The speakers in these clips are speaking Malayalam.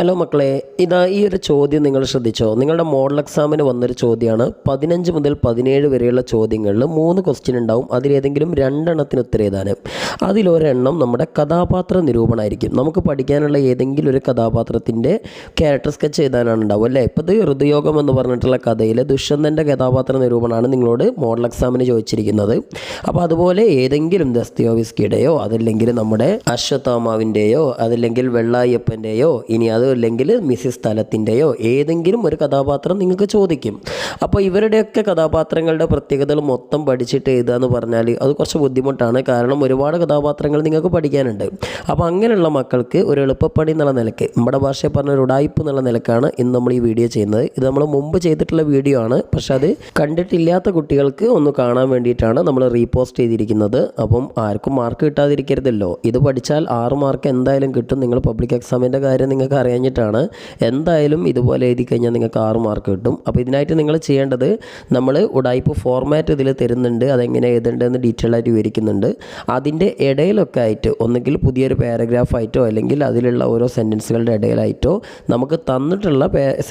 ഹലോ മക്കളെ ഇതാ ഈ ഒരു ചോദ്യം നിങ്ങൾ ശ്രദ്ധിച്ചോ? നിങ്ങളുടെ മോഡൽ എക്സാമിന് വന്നൊരു ചോദ്യമാണ് പതിനഞ്ച് മുതൽ പതിനേഴ് വരെയുള്ള ചോദ്യങ്ങളിൽ മൂന്ന് ക്വസ്റ്റ്യൻ ഉണ്ടാവും. അതിലേതെങ്കിലും രണ്ടെണ്ണത്തിന് ഉത്തരം അതിലൊരെണ്ണം നമ്മുടെ കഥാപാത്ര നിരൂപണമായിരിക്കും നമുക്ക് പഠിക്കാനുള്ള ഏതെങ്കിലും ഒരു കഥാപാത്രത്തിന്റെ ക്യാരക്ടർ സ്കെച്ച് എഴുതാനാണ് ഉണ്ടാവും അല്ലേ? ഇപ്പോൾ ഇത് ഹൃദയോഗം എന്ന് പറഞ്ഞിട്ടുള്ള കഥയിൽ ദുഷ്യന്തന്റെ കഥാപാത്ര നിരൂപണമാണ് നിങ്ങളോട് മോഡൽ എക്സാമിന് ചോദിച്ചിരിക്കുന്നത്. അപ്പോൾ അതുപോലെ ഏതെങ്കിലും ദസ്തിയോവിസ്കിയുടെയോ അതല്ലെങ്കിൽ നമ്മുടെ അശ്വത്ഥാമാവിന്റെയോ അതല്ലെങ്കിൽ വെള്ളായപ്പന്റെയോ ഇനി അതല്ലെങ്കിൽ മിസ്സിസ് സ്ഥലത്തിന്റെയോ ഏതെങ്കിലും ഒരു കഥാപാത്രം നിങ്ങൾക്ക് ചോദിക്കും. അപ്പോൾ ഇവരുടെയൊക്കെ കഥാപാത്രങ്ങളുടെ പ്രത്യേകതകൾ മൊത്തം പഠിച്ചിട്ട് എഴുതുക എന്ന് പറഞ്ഞാൽ അത് കുറച്ച് ബുദ്ധിമുട്ടാണ്. കാരണം ഒരുപാട് കഥാപാത്രങ്ങൾ നിങ്ങൾക്ക് പഠിക്കാനുണ്ട്. അപ്പോൾ അങ്ങനെയുള്ള മക്കൾക്ക് ഒരു എളുപ്പപ്പണി എന്നുള്ള നിലയ്ക്ക് നമ്മുടെ ഭാഷയെ പറഞ്ഞ ഒരു ഉടായ്പ എന്നുള്ള നിലക്കാണ് ഇന്ന് നമ്മൾ ഈ വീഡിയോ ചെയ്യുന്നത്. ഇത് നമ്മൾ മുമ്പ് ചെയ്തിട്ടുള്ള വീഡിയോ ആണ്. പക്ഷെ അത് കണ്ടിട്ടില്ലാത്ത കുട്ടികൾക്ക് ഒന്ന് കാണാൻ വേണ്ടിയിട്ടാണ് നമ്മൾ റീപോസ്റ്റ് ചെയ്തിരിക്കുന്നത്. അപ്പം ആർക്കും മാർക്ക് കിട്ടാതിരിക്കരുതല്ലോ. ഇത് പഠിച്ചാൽ ആറ് മാർക്ക് എന്തായാലും കിട്ടും. നിങ്ങൾ പബ്ലിക് എക്സാമിന്റെ കാര്യം നിങ്ങൾക്ക് അറിയാഞ്ഞിട്ടാണ് എന്തായാലും ഇതുപോലെ എഴുതി കഴിഞ്ഞാൽ നിങ്ങൾക്ക് ആറ് മാർക്ക് കിട്ടും. അപ്പോൾ ഇതിനായിട്ട് നിങ്ങൾ ചെയ്യേണ്ടത് നമ്മൾ ഉടായ്പ ഫോർമാറ്റ് ഇതിൽ തരുന്നുണ്ട്. അതെങ്ങനെ എഴുതേണ്ടതെന്ന് ഡീറ്റെയിൽ ആയിട്ട് വിവരിക്കുന്നുണ്ട്. അതിന്റെ ഇടയിലൊക്കെ ആയിട്ട് ഒന്നുകിൽ പുതിയൊരു പാരഗ്രാഫായിട്ടോ അല്ലെങ്കിൽ അതിലുള്ള ഓരോ സെന്റൻസുകളുടെ ഇടയിലായിട്ടോ നമുക്ക് തന്നിട്ടുള്ള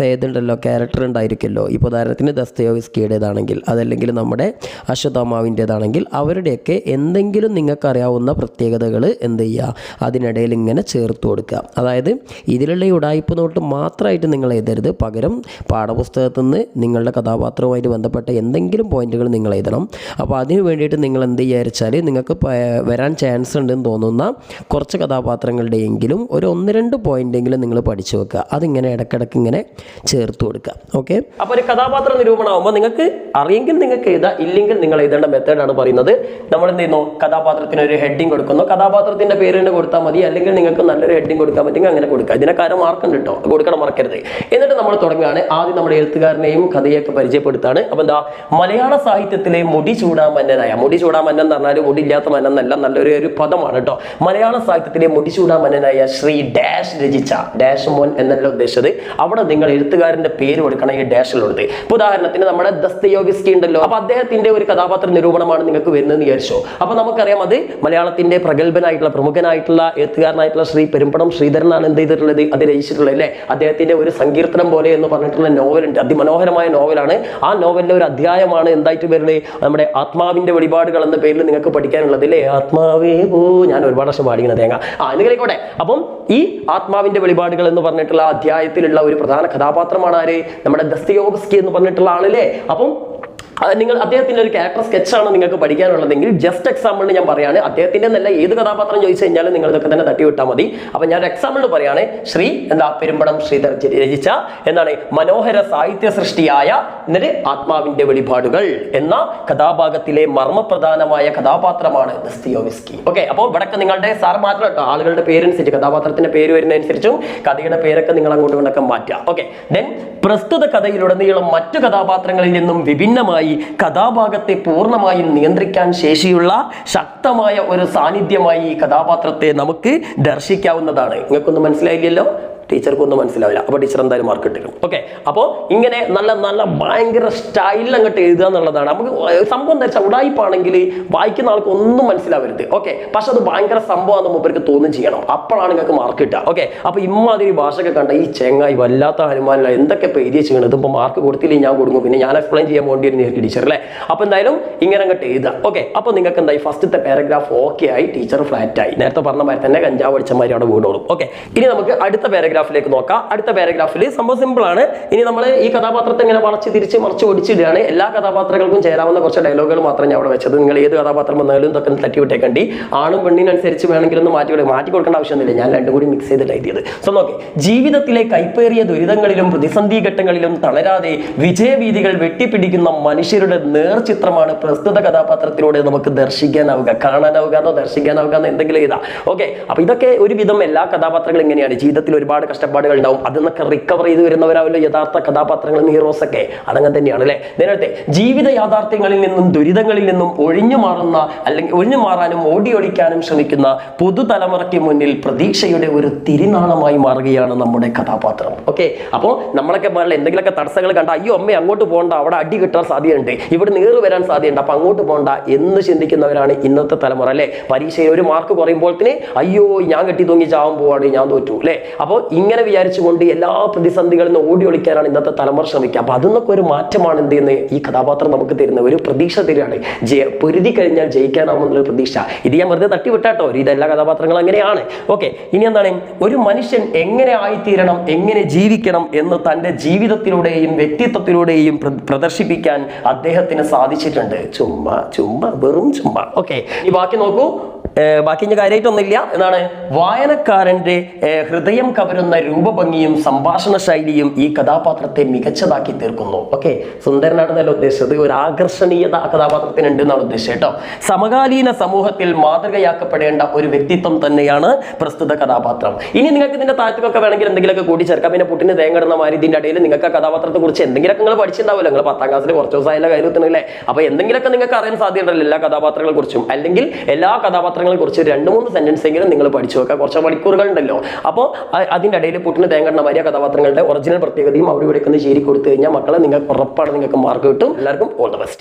ഏതുണ്ടല്ലോ ക്യാരക്ടർ ഉണ്ടായിരിക്കുമല്ലോ. ഇപ്പോൾ ഉദാഹരണത്തിന് ദസ്തയോവിസ്കിയുടേതാണെങ്കിൽ അതല്ലെങ്കിൽ നമ്മുടെ അശ്വതാമാവിന്റേതാണെങ്കിൽ അവരുടെയൊക്കെ എന്തെങ്കിലും നിങ്ങൾക്കറിയാവുന്ന പ്രത്യേകതകൾ എന്ത് ചെയ്യുക? അതിനിടയിൽ ഇങ്ങനെ ചേർത്ത് കൊടുക്കുക. അതായത് ഇതിലുള്ള ഈ നോട്ട് മാത്രമായിട്ട് നിങ്ങൾ എഴുതരുത്. പകരം പാഠപുസ്തകത്തിൽ നിന്ന് നിങ്ങളുടെ കഥാപാത്രവുമായിട്ട് ബന്ധപ്പെട്ട എന്തെങ്കിലും പോയിന്റുകൾ നിങ്ങൾ എഴുതണം. അപ്പോൾ അതിന് വേണ്ടിയിട്ട് നിങ്ങൾ എന്ത് വിചാരിച്ചാൽ നിങ്ങൾക്ക് വരാൻ ചാൻസ് ഉണ്ടെന്ന് തോന്നുന്ന കുറച്ച് കഥാപാത്രങ്ങളുടെയെങ്കിലും ഒരു ഒന്ന് രണ്ട് പോയിന്റെങ്കിലും നിങ്ങൾ പഠിച്ചു വെക്കുക. അതിങ്ങനെ ഇടയ്ക്കിടയ്ക്ക് ഇങ്ങനെ ചേർത്ത് കൊടുക്കുക. ഓക്കെ? അപ്പോൾ ഒരു കഥാപാത്ര നിരൂപണമാകുമ്പോൾ നിങ്ങൾക്ക് അറിയെങ്കിൽ നിങ്ങൾക്ക് എഴുതാം. ഇല്ലെങ്കിൽ നിങ്ങൾ എഴുതേണ്ട മെത്തേഡാണ് പറയുന്നത്. നമ്മൾ എന്ത് ചെയ്യുന്നു? കഥാപാത്രത്തിന് ഒരു ഹെഡിങ് കൊടുക്കുന്നു. കഥാപാത്രത്തിന്റെ പേര് തന്നെ കൊടുത്താൽ മതി. അല്ലെങ്കിൽ നിങ്ങൾക്ക് നല്ലൊരു ഹെഡിങ് കൊടുക്കാൻ പറ്റുമെങ്കിൽ അങ്ങനെ കൊടുക്കുക. ഇതിനൊക്കെ മാർക്കുണ്ട് കേട്ടോ കൊടുക്കണം മറക്കരുത്. എന്നിട്ട് നമ്മൾ തുടങ്ങുകയാണ്. ആദ്യം നമ്മുടെ എഴുത്തുകാരനെയും കഥയൊക്കെ പരിചയപ്പെടുത്താണ്. അപ്പോൾ എന്താ മലയാള സാഹിത്യത്തിലെ മുടി ചൂടാ മന്നനായ മുടി ചൂടാ മന്നൻ എന്ന് പറഞ്ഞാൽ മുടി ഇല്ലാത്ത മന്നൻ എന്നല്ല നല്ലൊരു ഒരു പദമാണ് കേട്ടോ മലയാള സാഹിത്യത്തിലെ മുടി ചൂടാ മന്നനായ ശ്രീ ഡാഷ് രചിച്ച ഡാഷ് മോൻ എന്നല്ല ഉദ്ദേശിച്ചത്. അവിടെ നിങ്ങൾ എഴുത്തുകാരന്റെ പേര് കൊടുക്കണം ഈ ഡാഷിലുള്ളത് ഇപ്പൊ ഉദാഹരണത്തിന് നമ്മുടെ ദസ്തയോഗിസ്കി ഉണ്ടല്ലോ. അപ്പൊ അദ്ദേഹത്തിന്റെ ഒരു കഥാപാത്ര നിരൂപണമാണ് നിങ്ങൾക്ക് വരുന്നത് വിചാരിച്ചോ. അപ്പൊ നമുക്കറിയാം അത് മലയാളത്തിന്റെ പ്രഗത്ഭനായിട്ടുള്ള പ്രമുഖനായിട്ടുള്ള എഴുത്തുകാരനായിട്ടുള്ള ശ്രീ പെരുമ്പടം ശ്രീധരനാണ് എന്ത് ചെയ്തിട്ടുള്ളത് അത് രചിച്ചിട്ടുള്ളത് അല്ലേ? അദ്ദേഹത്തിന്റെ ഒരു സങ്കീർത്തനം പോലെ എന്ന് പറഞ്ഞിട്ടുള്ള നോവലുണ്ട്. അതിമനോഹരമായ നോവലാണ്. ആ നോവലിലെ ഒരു അധ്യായമാണ് എന്തായിട്ട് വരുന്നത്? നമ്മുടെ ആത്മാവിന്റെ വെളിപാടുകൾ എന്ന പേരിൽ നിങ്ങൾക്ക് പഠിക്കാനുള്ളത് അല്ലേ? ആത്മാവേ ഓ ഞാൻ ഒരുപാട് വർഷം പാടിക്കുന്ന തേങ്ങ. ആ നിങ്ങളിക്കോട്ടെ അപ്പം ഈ ആത്മാവിന്റെ വെളിപാടുകൾ എന്ന് പറഞ്ഞിട്ടുള്ള അധ്യായത്തിലുള്ള ഒരു പ്രധാന കഥാപാത്രമാണ് ആര്? നമ്മുടെ ദസ്തയോവസ്കി എന്ന് പറഞ്ഞിട്ടുള്ള ആളല്ലേ? അപ്പം നിങ്ങൾ അദ്ദേഹത്തിന്റെ ഒരു ക്യാരക്ടർ സ്കെച്ചാണ് നിങ്ങൾക്ക് പഠിക്കാനുള്ളതെങ്കിൽ ജസ്റ്റ് എക്സാമ്പിളിന് ഞാൻ പറയുകയാണ് അദ്ദേഹത്തിന്റെ നല്ല ഏത് കഥാപാത്രം ചോദിച്ചു കഴിഞ്ഞാലും നിങ്ങൾ ഇതൊക്കെ തന്നെ തട്ടി വിട്ടാൽ മതി. അപ്പം ഞാൻ എക്സാമ്പിൾ പറയുകയാണ് ശ്രീ എന്താ പെരുമ്പടം ശ്രീധർ രചിച്ച എന്താണ് മനോഹര സാഹിത്യ സൃഷ്ടിയായ എന്നിട്ട് ആത്മാവിന്റെ വെളിപാടുകൾ എന്ന കഥാഭാഗത്തിലെ മർമ്മപ്രധാനമായ കഥാപാത്രമാണ് ദസ്തിയോവിസ്കി ഓക്കെ അപ്പോൾ ഇവിടൊക്കെ നിങ്ങളുടെ സാർ മാത്രം കേട്ടോ ആളുകളുടെ പേരനുസരിച്ച് കഥാപാത്രത്തിന്റെ പേര് വരുന്നതനുസരിച്ചും കഥയുടെ പേരൊക്കെ നിങ്ങൾ അങ്ങോട്ടും ഇങ്ങോട്ടൊക്കെ മാറ്റുക. ഓക്കെ ദെൻ പ്രസ്തുത കഥയിലുടനീളം മറ്റു കഥാപാത്രങ്ങളിൽ നിന്നും വിഭിന്നമായി കഥാഭാഗത്തെ പൂർണമായും നിയന്ത്രിക്കാൻ ശേഷിയുള്ള ശക്തമായ ഒരു സാന്നിധ്യമായി ഈ കഥാപാത്രത്തെ നമുക്ക് ദർശിക്കാവുന്നതാണ്. നിങ്ങൾക്കൊന്നും മനസ്സിലായില്ലല്ലോ? ടീച്ചർക്കൊന്നും മനസ്സിലാവില്ല. അപ്പോൾ ടീച്ചർ എന്തായാലും മാർക്ക് ഇട്ടിരും ഓക്കെ അപ്പോൾ ഇങ്ങനെ നല്ല നല്ല ഭയങ്കര സ്റ്റൈലിൽ അങ്ങോട്ട് എഴുതുക എന്നുള്ളതാണ്. നമുക്ക് സംഭവം എന്താ വെച്ചാൽ ഉടായിപ്പാണെങ്കിൽ വായിക്കുന്ന ആൾക്ക് ഒന്നും മനസ്സിലാവരുത്. ഓക്കെ പക്ഷെ അത് ഭയങ്കര സംഭവമാണെന്ന് മൂപ്പർക്ക് തോന്നും ചെയ്യണം. അപ്പോഴാണ് നിങ്ങൾക്ക് മാർക്ക് കിട്ടുക. ഓക്കെ അപ്പോൾ ഇമ്മാതിരി ഭാഷയൊക്കെ കണ്ട ഈ ചെങ്ങായി വല്ലാത്ത ഹനുമാനില്ല എന്തൊക്കെ ഇപ്പോൾ എഴുതി ചെയ്യണത് ഇപ്പോൾ മാർക്ക് കൊടുത്തില്ലെങ്കിൽ ഞാൻ കൊടുക്കും പിന്നെ ഞാൻ എക്സ്പ്ലെയിൻ ചെയ്യാൻ വേണ്ടി വരുന്ന ടീച്ചർ അല്ലേ? അപ്പോൾ എന്തായാലും ഇങ്ങനെ അങ്ങോട്ട് എഴുതുക. ഓക്കെ അപ്പോൾ നിങ്ങൾക്ക് എന്തായി? ഫസ്റ്റത്തെ പാരഗ്രാഫ് ഓക്കെ ആയി. ടീച്ചർ ഫ്ലാറ്റ് ആയി. നേരത്തെ പറഞ്ഞ മാതിരി തന്നെ കഞ്ചാവ് അടിച്ചമാരി അവിടെ വീടോളും ഓക്കെ ഇനി നമുക്ക് അടുത്ത പാരഗ്രാഫിലേക്ക് നോക്കാം. അടുത്ത പാരഗ്രാഫിൽ സംഭവം സിമ്പിൾ ആണ്. ഇനി നമ്മൾ ഈ കഥാപാത്രത്തെ ഇങ്ങനെ വളച്ച് തിരിച്ച് മറിച്ച് ഒടിച്ചിടുകയാണ്. എല്ലാ കഥാപാത്രങ്ങൾക്കും ചേരാവുന്ന കുറച്ച് ഡയലോഗുകൾ മാത്രം ഞാൻ അവിടെ വെച്ചത്. നിങ്ങൾ ഏത് കഥാപാത്രം വന്നാലും ഇതൊക്കെ തട്ടി വിട്ടേക്കണ്ടി. ആണും പെണ്ണിനനുസരിച്ച് വേണമെങ്കിൽ ഒന്ന് മാറ്റി കൊടുക്കുക മാറ്റി കൊടുക്കേണ്ട ആവശ്യമൊന്നുമില്ല. ഞാൻ രണ്ടും കൂടി മിക്സ് ചെയ്തിട്ട് എഴുതിയത്. സോ നോക്കെ. ജീവിതത്തിലെ കൈപ്പേറിയ ദുരിതങ്ങളിലും പ്രതിസന്ധി ഘട്ടങ്ങളിലും തളരാതെ വിജയവീതികൾ വെട്ടിപ്പിടിക്കുന്ന മനുഷ്യരുടെ നേർചിത്രമാണ് പ്രസ്തുത കഥാപാത്രത്തിലൂടെ നമുക്ക് ദർശിക്കാനാവുക കാണാനാവുക എന്നോ ദർശിക്കാനാവുക എന്നോ എന്തെങ്കിലും ഇതാ ഓക്കെ അപ്പൊ ഇതൊക്കെ ഒരുവിധം എല്ലാ കഥാപാത്രങ്ങളും ഇങ്ങനെയാണ്. ജീവിതത്തിൽ ഒരുപാട് കഷ്ടപ്പാടുകൾ ഉണ്ടാവും അതിൽ നിന്നൊക്കെ റിക്കവർ ചെയ്ത് വരുന്നവരാവല്ലോ? യഥാർത്ഥ കഥാപാത്രങ്ങളും ഹീറോസ് ഒക്കെ അതങ്ങനെ തന്നെയാണ് അല്ലേ? നേരത്തെ ജീവിത യാഥാർത്ഥ്യങ്ങളിൽ നിന്നും ദുരിതങ്ങളിൽ നിന്നും ഒഴിഞ്ഞു മാറുന്ന അല്ലെങ്കിൽ ഒഴിഞ്ഞു മാറാനും ഓടി ശ്രമിക്കുന്ന പുതുതലമുറയ്ക്ക് മുന്നിൽ പ്രതീക്ഷയുടെ ഒരു തിരിനാളമായി മാറുകയാണ് നമ്മുടെ കഥാപാത്രം. ഓക്കെ അപ്പോൾ നമ്മളൊക്കെ പറഞ്ഞ എന്തെങ്കിലുമൊക്കെ തടസ്സങ്ങൾ കണ്ട അയ്യോ അമ്മ അങ്ങോട്ട് പോകണ്ട. അവിടെ അടി കിട്ടാൻ സാധ്യതയുണ്ട്. ഇവിടെ നീറ് വരാൻ സാധ്യതയുണ്ട്. അപ്പൊ അങ്ങോട്ട് പോകണ്ട. എന്ന് ചിന്തിക്കുന്നവരാണ് ഇന്നത്തെ തലമുറ അല്ലെ? പരീക്ഷയിൽ ഒരു മാർക്ക് കുറയുമ്പോൾ തന്നെ അയ്യോ ഞാൻ കെട്ടി തൂങ്ങി ചാവാൻ പോവാണ്. ഞാൻ തോറ്റു. അല്ലെ? അപ്പോൾ ഇങ്ങനെ വിചാരിച്ചുകൊണ്ട് എല്ലാ പ്രതിസന്ധികളിൽ നിന്ന് ഓടി ഒളിക്കാനാണ് ഇന്നത്തെ തലമുറ ശ്രമിക്കുക. അപ്പൊ അതിന്നൊക്കെ ഒരു മാറ്റമാണ് എന്ത് ചെയ്യുന്നത്? ഈ കഥാപാത്രം നമുക്ക് തരുന്ന ഒരു പ്രതീക്ഷ തരികയാണ്. ജയ പൊരുതി കഴിഞ്ഞാൽ ജയിക്കാനാവുമെന്നുള്ള പ്രതീക്ഷ. ഇത് ഞാൻ വെറുതെ തട്ടിവിട്ടാട്ടോ. വിട്ടാട്ടോ എല്ലാ കഥാപാത്രങ്ങളും അങ്ങനെയാണ്. ഓക്കെ ഇനി എന്താണ്? ഒരു മനുഷ്യൻ എങ്ങനെ ആയിത്തീരണം എങ്ങനെ ജീവിക്കണം എന്ന് തന്റെ ജീവിതത്തിലൂടെയും വ്യക്തിത്വത്തിലൂടെയും പ്ര- പ്രദർശിപ്പിക്കാൻ അദ്ദേഹത്തിന് സാധിച്ചിട്ടുണ്ട്. ചുമ്മാ ചുമ്മാ വെറും ചുമ്മാ. ഓക്കെ ഈ ബാക്കി നോക്കൂ. ബാക്കി ഇനി കാര്യമായിട്ടൊന്നുമില്ല എന്നാണ് വായനക്കാരന്റെ ഹൃദയം കവരുന്ന രൂപഭംഗിയും സംഭാഷണ ശൈലിയും ഈ കഥാപാത്രത്തെ മികച്ചതാക്കി തീർക്കുന്നു. ഓക്കെ? സുന്ദരനാണെന്നല്ല ഉദ്ദേശിച്ചത്. ഒരു ആകർഷണീയത ആ കഥാപാത്രത്തിനുണ്ട് എന്നാണ് ഉദ്ദേശിച്ചത് കേട്ടോ. സമകാലീന സമൂഹത്തിൽ മാതൃകയാക്കപ്പെടേണ്ട ഒരു വ്യക്തിത്വം തന്നെയാണ് പ്രസ്തുത കഥാപാത്രം. ഇനി നിങ്ങൾക്ക് ഇതിന്റെ താഴത്തൊക്കെ വേണമെങ്കിൽ എന്തെങ്കിലുമൊക്കെ കൂടി ചേർക്കാം പിന്നെ പുട്ടിന് തേങ്ങടുന്ന മാതിരി ഇതിന്റെ ഇടയിൽ നിങ്ങൾക്ക് ആ കഥാപാത്രത്തെ കുറിച്ച് എന്തെങ്കിലുമൊക്കെ നിങ്ങൾ പഠിച്ചിട്ടുണ്ടാവില്ല നിങ്ങൾ പത്താം ക്ലാസ്സിൽ കുറച്ച് ദിവസമായാലും കാര്യത്തിനല്ലേ അപ്പൊ എന്തെങ്കിലുമൊക്കെ നിങ്ങൾക്ക് അറിയാൻ സാധ്യതയുണ്ടല്ലോ എല്ലാ കഥാപാത്രങ്ങളെ കുറിച്ചും. അല്ലെങ്കിൽ എല്ലാ കഥാപാത്രങ്ങളെ കുറിച്ച് രണ്ട് മൂന്ന് സെന്റൻസ് എങ്കിലും നിങ്ങൾ പഠിച്ചു വെക്കുക കുറച്ച് മണിക്കൂറുകൾ ഉണ്ടല്ലോ അപ്പോൾ അതിന്റെ ഇടയിൽ പുട്ടിന് തേങ്ങണ്ണ വലിയ കഥാപാത്രങ്ങളുടെ ഒറിജിനൽ പ്രത്യേകതയും ഇവിടെ ഒന്ന് ചേരി കൊടുത്തു കഴിഞ്ഞാൽ മക്കളെ നിങ്ങൾക്ക് ഉറപ്പാണ് നിങ്ങൾക്ക് മാർക്ക് കിട്ടും. എല്ലാവർക്കും ഓൾ ദ ബെസ്റ്റ്